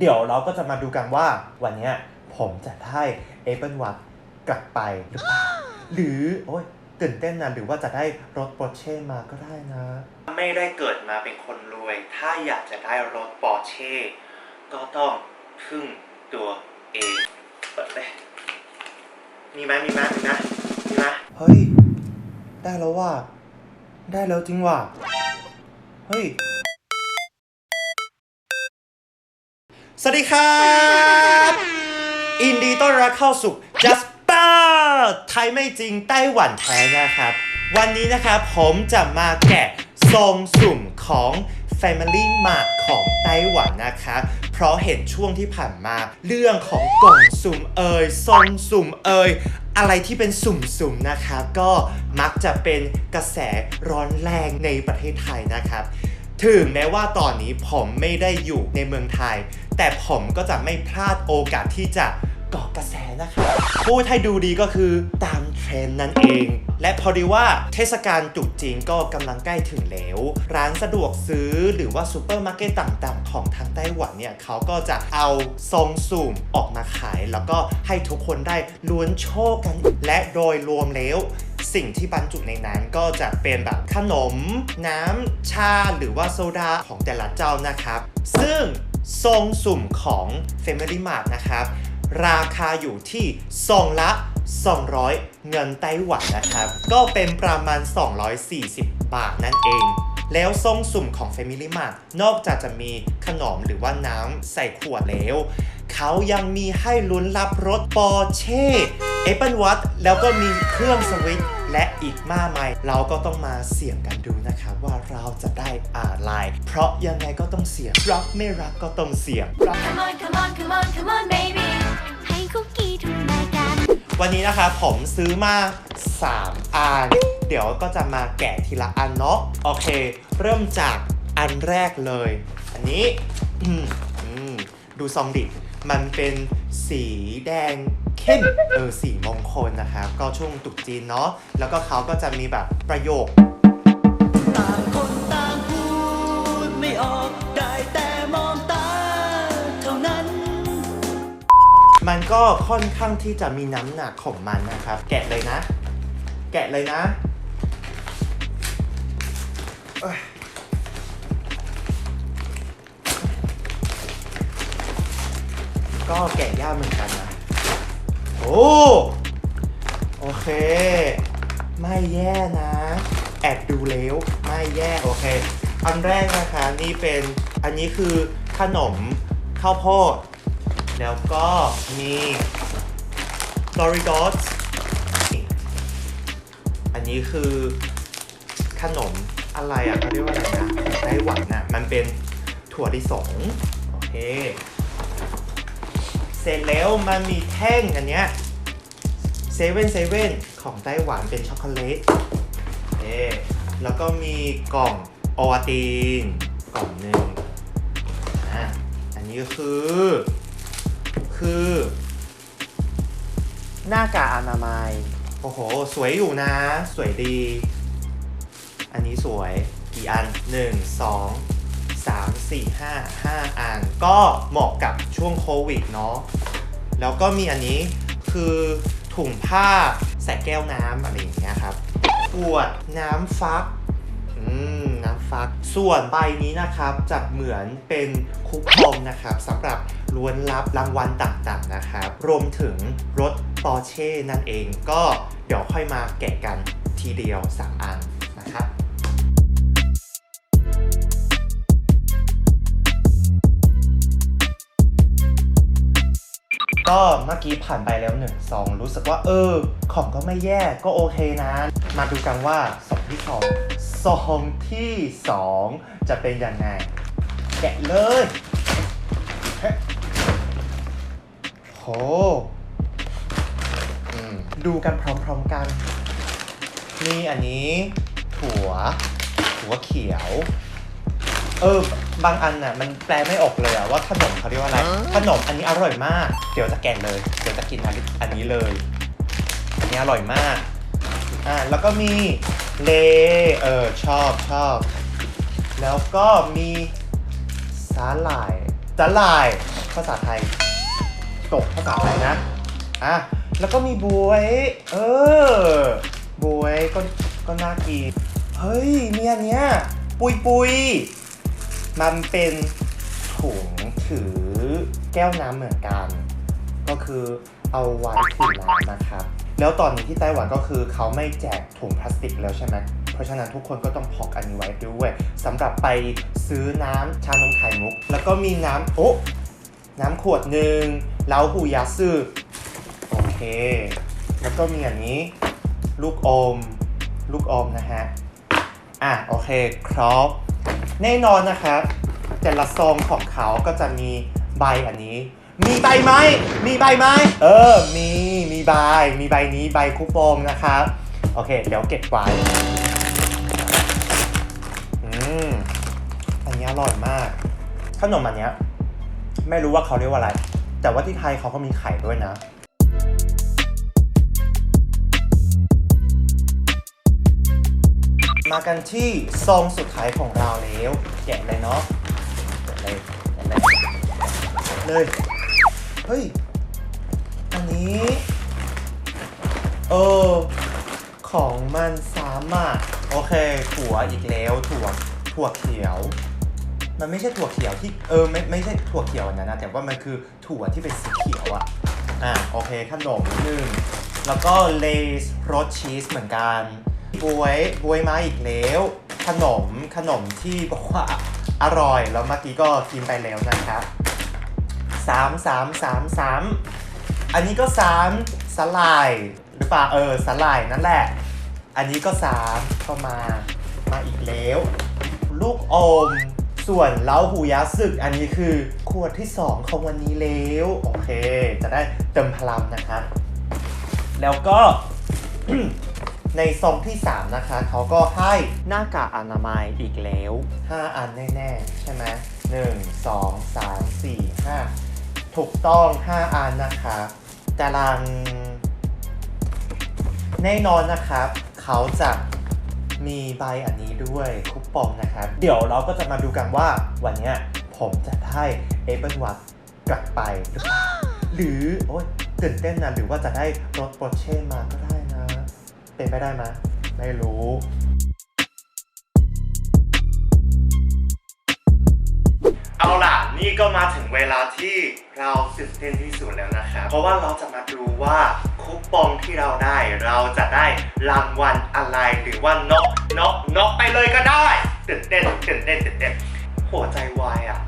เดี๋ยวเราก็จะมาดูกันว่าวันนี้ผมจะได้เอเปิลวัตกลับไปหรือเปล่าหรือโอ้ยตื่นเต้นนะหรือว่าจะได้รถปอร์เช่มาก็ได้นะ ไม่ได้เกิดมาเป็นคนรวย ถ้าอยากจะได้รถปอร์เช่ก็ต้องพึ่งตัวเองเปิดเลยมีไหมมีไหมมีนะมีไหมเฮ้ย ได้แล้วว่ะได้แล้วจริงว่ะเฮ้ย สวัสดีครับอินดีต้อนรับเข้าสู่ Just p a r ไทยไม่จริงไต้หวันแท้นะครับ วันนี้นะครับผมจะมาแกะทรงสุ่มของ Family Mart ของไต้หวันนะคะเพราะเห็นช่วงที่ผ่านมา เรื่องของกล่องสุ่มเอ่ยทรงสุ่มเอ่ยอะไรที่เป็นสุ่มๆนะคะก็มักจะเป็นกระแสร้อนแรงในประเทศไทยนะครับถึงแม้ว่าตอนนี้ผมไม่ได้อยู่ในเมืองไทย แต่ผมก็จะไม่พลาดโอกาสที่จะเกาะกระแสนะครับพูดให้ดูดีก็คือตามเทรนด์นั่นเอง และพอดีว่าเทศกาลตรุษจีนก็กำลังใกล้ถึงแล้ว ร้านสะดวกซื้อหรือว่าซูเปอร์มาร์เก็ตต่างๆ ของทางไต้หวันเนี่ยเขาก็จะเอาทรงสุ่มออกมาขาย แล้วก็ให้ทุกคนได้ล้วนโชคกัน และโดยรวมแล้วสิ่งที่บรรจุในนั้นก็จะเป็นแบบขนม น้ำชาหรือว่าโซดาของแต่ละเจ้านะครับ ซึ่ง ทรงสุ่มของ Family Mart นะครับ ราคาอยู่ที่ซองละ 200 เงินไต้หวันนะครับ ก็เป็นประมาณ 240 บาทนั่นเอง แล้วทรงสุ่มของ Family Mart นอกจากจะมีขนมหรือว่าน้ำใส่ขวดแล้ว เขายังมีให้ลุ้นรับรถปอร์เช่เอเปิลวัตแล้วก็มีเครื่องสวิตช์ และอีกมากมายเราก็ต้องมาเสี่ยงกันดูนะครับว่าเราจะได้อะไรเพราะยังไงก็ต้องเสี่ยงรักไม่รักก็ต้องเสี่ยง Come on, come on, come on, come on, baby ให้คุกกี้ทุกรายการวันนี้นะคะผมซื้อมา 3อันเดี๋ยวก็จะมาแกะทีละอันเนาะโอเค เริ่มจากอันแรกเลย อันนี้อืมอืมดูซองดิ มันเป็นสีแดง เข้มเออสีมงคลนะครับก็ช่วงตรุษจีนเนาะแล้วก็เขาก็จะมีแบบประโยคต่างคนต่างพูดไม่ออกได้แต่มองตาเท่านั้น มันก็ค่อนข้างที่จะมีน้ำหนักของมันนะครับ แกะเลยนะ แกะเลยนะเอ้ยก็แกะยากเหมือนกันนะ โอ้โอเค ไม่แย่นะ แอบดูแล้วไม่แย่โอเค อันแรกนะคะนี่เป็นอันนี้คือขนมข้าวโพด แล้วก็มี Doritos อันนี้คือขนมอะไรอะเขาเรียกว่าอะไรนะของไต้หวันอะมันเป็นถั่วลิสงโอเค เสร็จแล้วมันมีแท่งอันเนี้ยเซเว่นเซเว่นของไต้หวันเป็นช็อกโกแลตเอ๊แล้วก็มีกล่องโอวาตีนกล่องหนึ่งอะอันนี้ก็คือ คือ หน้ากากอนามัย โอ้โห สวยอยู่นะ สวยดี อันนี้สวย กี่อัน1 2 3 4 5 5 อัน ก็เหมาะกับช่วงโควิดเนาะแล้วก็มีอันนี้คือถุงผ้าใส่แก้วน้ำอะไรอย่างเงี้ยครับขวดน้ำฟักอืมน้ำฟัก ส่วนใบนี้นะครับจะเหมือนเป็นคูปองนะครับสำหรับล้วนรับรางวัลต่างๆนะครับ รวมถึงรถปอร์เช่นั่นเอง ก็เดี๋ยวค่อยมาแกะกันทีเดียว 3 อันนะครับ ก็เมื่อกี้ผ่านไปแล้วหนึ่งสองรู้สึกว่า เออ ของก็ไม่แย่ก็โอเคนะ มาดูกันว่าสองที่สองสองที่สองจะเป็นยังไง แกะเลยโหอืมดูกันพร้อมๆกันมีอันนี้ ถั่ว ถั่วเขียว เออบางอันน่ะมันแปลไม่ออกเลยอะว่าขนมเขาเรียกว่าอะไร ขนมอันนี้อร่อยมาก เดี๋ยวจะแกะเลย เดี๋ยวจะกินอันนี้อันนี้เลย อันนี้อร่อยมาก อ่าแล้วก็มีเลเออชอบชอบ แล้วก็มีสาหร่ายสลายภาษาไทยตกภาษาไทยนะ อะแล้วก็มีบวย เออบวยก็ก็น่ากิน เฮ้ยมีอันเนี้ยปุยปุย มันเป็นถุงถือแก้วน้ำเหมือนกัน ก็คือเอาไว้ถือน้ำนะครับ แล้วตอนนี้ที่ไต้หวันก็คือเขาไม่แจกถุงพลาสติกแล้วใช่ไหมเพราะฉะนั้นทุกคนก็ต้องพกอันนี้ไว้ด้วยสำหรับไปซื้อน้ำชานมไข่มุก แล้วก็มีน้ำโอ๊ะน้ำขวดหนึ่งเล้าหูยาสึโอเค แล้วก็มีอันนี้ ลูกอม ลูกอมนะฮะ อะ โอเค ครบ แน่นอนนะครับ แต่ละซองของเขาก็จะมีใบอันนี้ มีใบไหมมีใบไหมเออ มีมีใบมีใบนี้ใบคูปองนะครับโอเค เดี๋ยวเก็บไว้อืมอันนี้อร่อยมาก ขนมอันเนี้ยไม่รู้ว่าเขาเรียกว่าอะไร แต่ว่าที่ไทยเขาก็มีไข่ด้วยนะ มากันที่ซองสุดท้ายของเราแล้ว แกะเลยเนาะแกะเลยแกะเลยเลย เฮ้ย อันนี้ เออ ของมันสามารถโอเค ถั่วอีกแล้ว ถั่ว ถั่วเขียว มันไม่ใช่ถั่วเขียวที่ เออ ไม่ ไม่ใช่ถั่วเขียวนนั้นนะ แต่ว่ามันคือถั่วที่เป็นสีเขียวอะอะ โอเค ขนมหนึ่ง แล้วก็เลสรสชีสเหมือนกัน บวยบวยมาอีกแล้ว ขนมขนมที่บอกว่าอร่อย แล้วเมื่อกี้ก็กินไปแล้วนะครับสามสามสามสามอันนี้ก็สามสลายหรือเปล่าเออสลายนั่นแหละ อันนี้ก็สามเข้ามามาอีกแล้ว ลูกอม ส่วนเล้าหูยาสึก อันนี้คือขวดที่2ของวันนี้แล้วโอเค จะได้เติมพลังนะครับ แล้วก็ ในซองที่ 3 นะคะ เขาก็ให้หน้ากากอนามัยอีกแล้ว 5 อันแน่ๆ ใช่ไหม1 2 3 4 5ถูกต้อง 5 อันนะคะตารางแน่นอนนะครับ เขาจะมีใบอันนี้ด้วยคูปองนะครับ เดี๋ยวเราก็จะมาดูกันว่าวันนี้ผมจะได้เอเบิลวัตกลับไป หรือเปล่าหรือโอ๊ยตื่นเต้นนะหรือว่าจะได้รถปอร์เช่มาก็ได้ เป็นไปได้ไหมไม่รู้เอาล่ะ นี่ก็มาถึงเวลาที่เราตื่นเต้นที่สุดแล้วนะครับ เพราะว่าเราจะมาดูว่าคูปองที่เราได้ เราจะได้รางวัลอะไรหรือว่านกนกนกไปเลยก็ได้ตื่นเต้นตื่นเต้นตื่นเต้นหัวใจวายอะ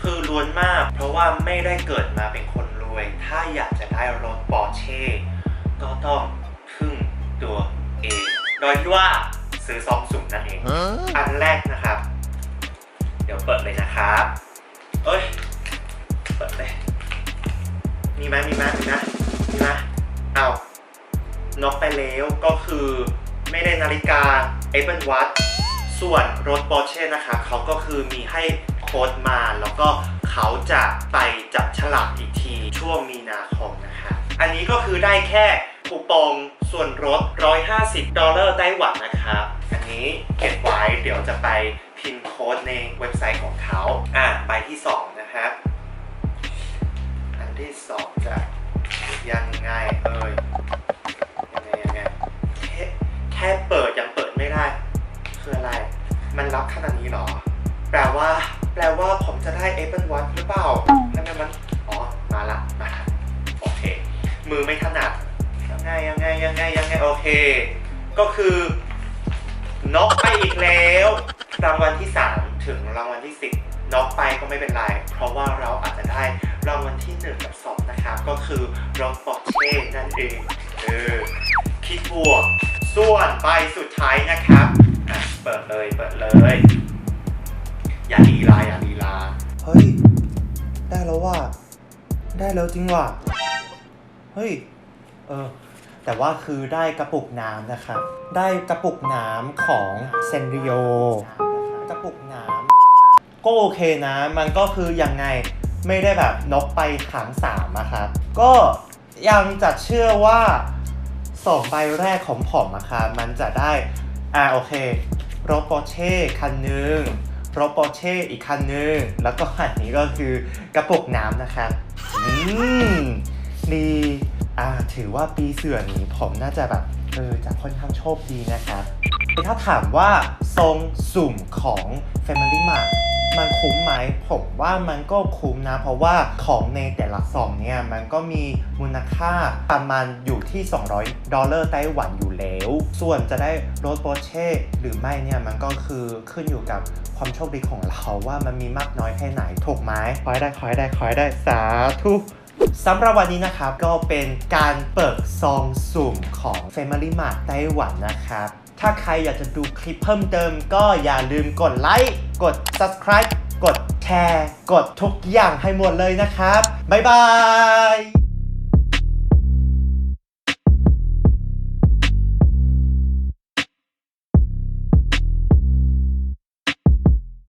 คือล้วนมาก เพราะว่าไม่ได้เกิดมาเป็นคนรวย ถ้าอยากจะได้รถปอร์เช่ก็ต้อง ตัวเองโดยที่ว่าซื้อซองสุ่มนั่นเอง อันแรกนะครับ เดี๋ยวเปิดเลยนะครับเอ้ย เปิดเลย มีไหมมีไหมมีไหมมีไหมเอานกไปแล้วก็คือไม่ได้นาฬิกา Apple Watch ส่วนรถ Porsche นะครับเขาก็คือมีให้โค้ดมาแล้วก็เขาจะไปจับฉลากอีกทีช่วงมีนาคมนะครับอันนี้ก็คือได้แค่ คูปองส่วนลด 150 ดอลลาร์ไต้หวันนะครับ อันนี้เก็บไว้เดี๋ยวจะไปพิมพ์โค้ดในเว็บไซต์ของเขาอะใบที่ 2 นะครับ อันที่ 2 จะยังไงเอ่ยยังไงยังไงแค่แค่เปิดยังเปิดไม่ได้ คืออะไร มันรับขนาดนี้เหรอ แปลว่า แปลว่าผมจะได้ Apple Watch หรือเปล่าทำไมมัน อ๋อ มาละ มาละ โอเค มือไม่ถนัด ไงยังไงยังไงยังไงโอเค ก็คือนกไปอีกแล้ว รางวัลที่ 3 ถึงรางวัลที่ 10นกไปก็ไม่เป็นไร เพราะว่าเราอาจจะได้รางวัลที่ 1 กับ 2 นะครับ ก็คือรถปอร์เช่นั่นเองเออคิดบวก ส่วนใบสุดท้ายนะครับอะเปิดเลยเปิดเลย อย่าลีลาอย่าลีลาเฮ้ย ได้แล้วว่า ได้แล้วจริงว่ะเฮ้ย เออ แต่ว่าคือได้กระปุกน้ำนะครับ ได้กระปุกน้ำของเซนริโอกระปุกน้ำก็โอเคนะ มันก็คือยังไงไม่ได้แบบนกไปหางสามอะครับ ก็ยังจะเชื่อว่าสองใบแรกของผมอะครับมันจะได้อ่าโอเครถปอร์เช่คันหนึ่งโรโปเช่อีกคันหนึงแล้วก็อันนี้ก็คือกระปุกน้ำนะครับ อืมดี อ่าถือว่าปีเสือนี้ผมน่าจะแบบเออจะค่อนข้างโชคดีนะครับถ้าถามว่าทรงสุ่มของ Family Mart มันคุ้มไหมผมว่ามันก็คุ้มนะ เพราะว่าของในแต่ละซองเนี่ย มันก็มีมูลค่าประมาณอยู่ที่ 200 ดอลลาร์ไต้หวันอยู่แล้ว ส่วนจะได้รถโปรเช่หรือไม่เนี่ย มันก็คือขึ้นอยู่กับความโชคดีของเราว่ามันมีมากน้อยแค่ไหนถูกไหมขอให้ได้ขอให้ได้ขอให้ได้สาธุ สำหรับวันนี้นะครับก็เป็นการเปิดซองสุ่มของ Family Mart ไต้หวันนะครับ ถ้าใครอยากจะดูคลิปเพิ่มเติม ก็อย่าลืมกดไลค์ กด subscribe กดแชร์ กดทุกอย่างให้หมดเลยนะครับ บ๊ายบาย